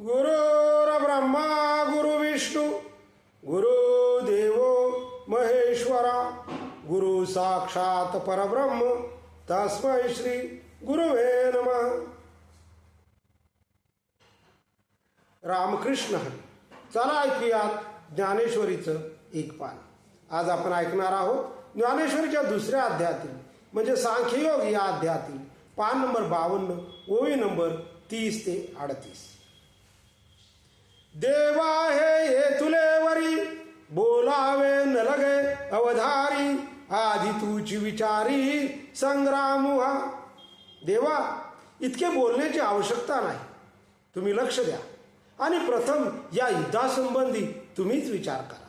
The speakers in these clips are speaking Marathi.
गुरुर ब्रह्मा गुरु विष्णू गुरु देवो महेश्वरा गुरु साक्षात परब्रह्म तस्मै श्री गुरुवे नमः। रामकृष्ण चला ऐकूयात ज्ञानेश्वरीचं एक पान. आज आपण ऐकणार आहोत ज्ञानेश्वरीच्या दुसऱ्या अध्यायातील म्हणजे सांख्ययोग या अध्यायातील पान नंबर बावन्न ओवी नंबर तीस ते अडतीस. देवा हे ये तुले वरी बोलावे न लगे अवधारी आधी तुची विचारी संग्राम व्हा. देवा इतके बोलण्याची आवश्यकता नाही. तुम्ही लक्ष द्या. आणि प्रथम या युद्धासंबंधी तुम्हीच विचार करा.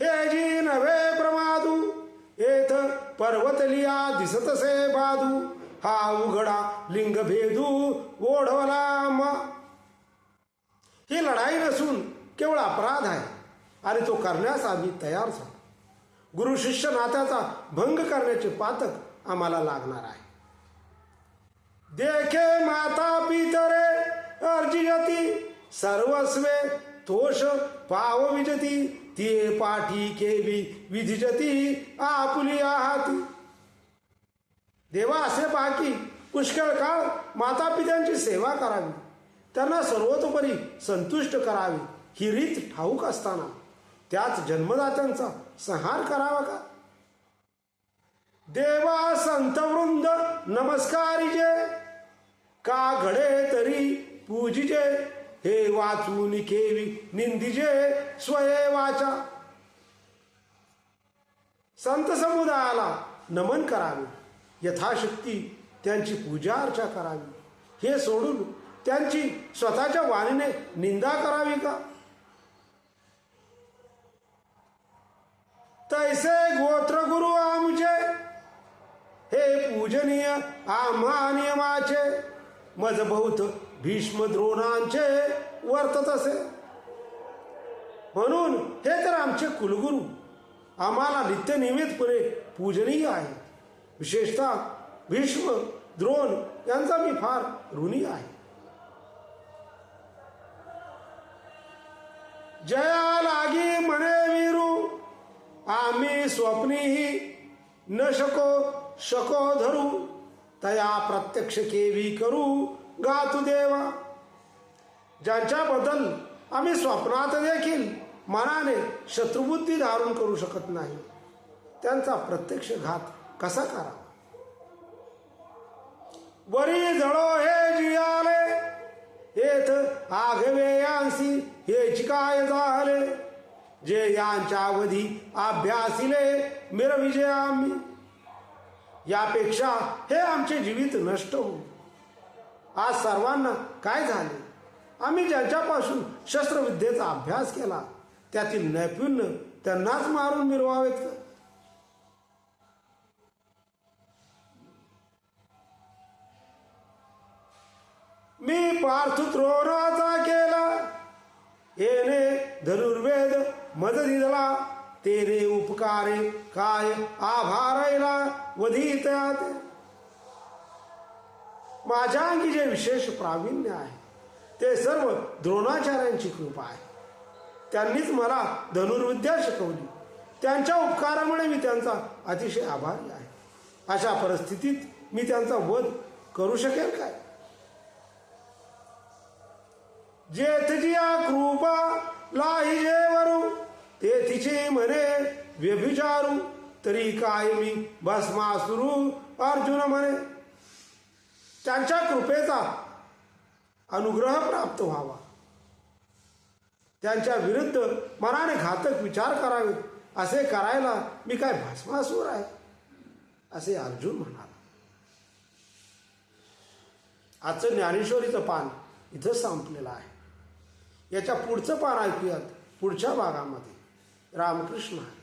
हे जी नव्हे प्रमादू येथ पर्वतलिया दिसतसे बादू. हा उघडा लिंग भेदू ओढवला मा ही लढाई नसून केवळ अपराध आहे. आणि तो करण्यास आम्ही तयार झालो. गुरु शिष्य नात्याचा भंग करण्याचे पातक आम्हाला लागणार आहे. देखे माता पितरे अर्जियती सर्वस्वे तोष पाव विजती ते पाठी केवी विधिजती आपुली आहाती. देवा असे बाकी पुष्कळ काळ माता पित्यांची सेवा करावी. त्यांना सर्वतोपरी संतुष्ट करावे ही रीत ठाऊक असताना त्याच जन्मदात्यांचा संहार करावा का? देवा संतवृंद नमस्कारिजे का घडे तरी पूजिजे हे वाचून केवी निंदिजे स्वये वाचा. संत समुदायाला नमन करावे. यथाशक्ती त्यांची पूजा अर्चा करावी. हे सोडून त्यांची स्वतःच्या वाणीने निंदा करावी का? तैसे गोत्र गुरु आमचे हे पूजनीय आम्हा नियमाचे मज बहुत भीष्म द्रोणांचे वर्तत असे म्हणून हे तर आमचे कुलगुरू आम्हाला नित्यनियमितपणे पूजनीय आहे विशेषतः भीष्म द्रोण यांचा मी फार ऋणी आहे. जया लागी म्हणे वीरू आम्ही स्वप्नीही न शको शको धरू तया प्रत्यक्ष केवी करू गातु देवा. ज्यांच्याबद्दल आम्ही स्वप्नात देखील मनाने शत्रुबुद्धी धारण करू शकत नाही त्यांचा प्रत्यक्ष घात कसा करा वरी जळो हे जियाले येथ आघवे यांसी हे काय झाले. जे यांच्या अवधी अभ्यासिले मिरविजे आम्ही यापेक्षा हे आमचे जीवित नष्ट हो आज सर्वांना काय झाले? आम्ही ज्यांच्यापासून शस्त्रविद्येचा अभ्यास केला त्यातील नैपुण्य त्यांनाच मारून मिरवावेत मी मी पार्थुत्रोणाचा केला. येणे धनुर्वेद मद दिला तेरे उपकारे काय आभारायला वधित्यात माझ्या अंगी जे विशेष प्रावीण्य आहे ते सर्व द्रोणाचार्यांची कृपा आहे. त्यांनीच मला धनुर्विद्या शिकवली. त्यांच्या उपकारामुळे मी त्यांचा अतिशय आभारी आहे. अशा परिस्थितीत मी त्यांचा वध करू शकेल काय? जेथजिया कृपा लाहिजे वरू ते तिचे म्हणे व्यभिचारू तरी काय मी भस्मासुरू अर्जुन म्हणे त्यांच्या कृपेचा अनुग्रह प्राप्त व्हावा. त्यांच्या विरुद्ध मनाने घातक विचार करावे असे करायला मी काय भस्मासूर आहे? असे अर्जुन म्हणाला. आजचं ज्ञानेश्वरीचं पान इथं संपलेलं आहे. याच्या पुढचं पान ऐकूयात. पुढच्या भागामध्ये. रामकृष्ण आहे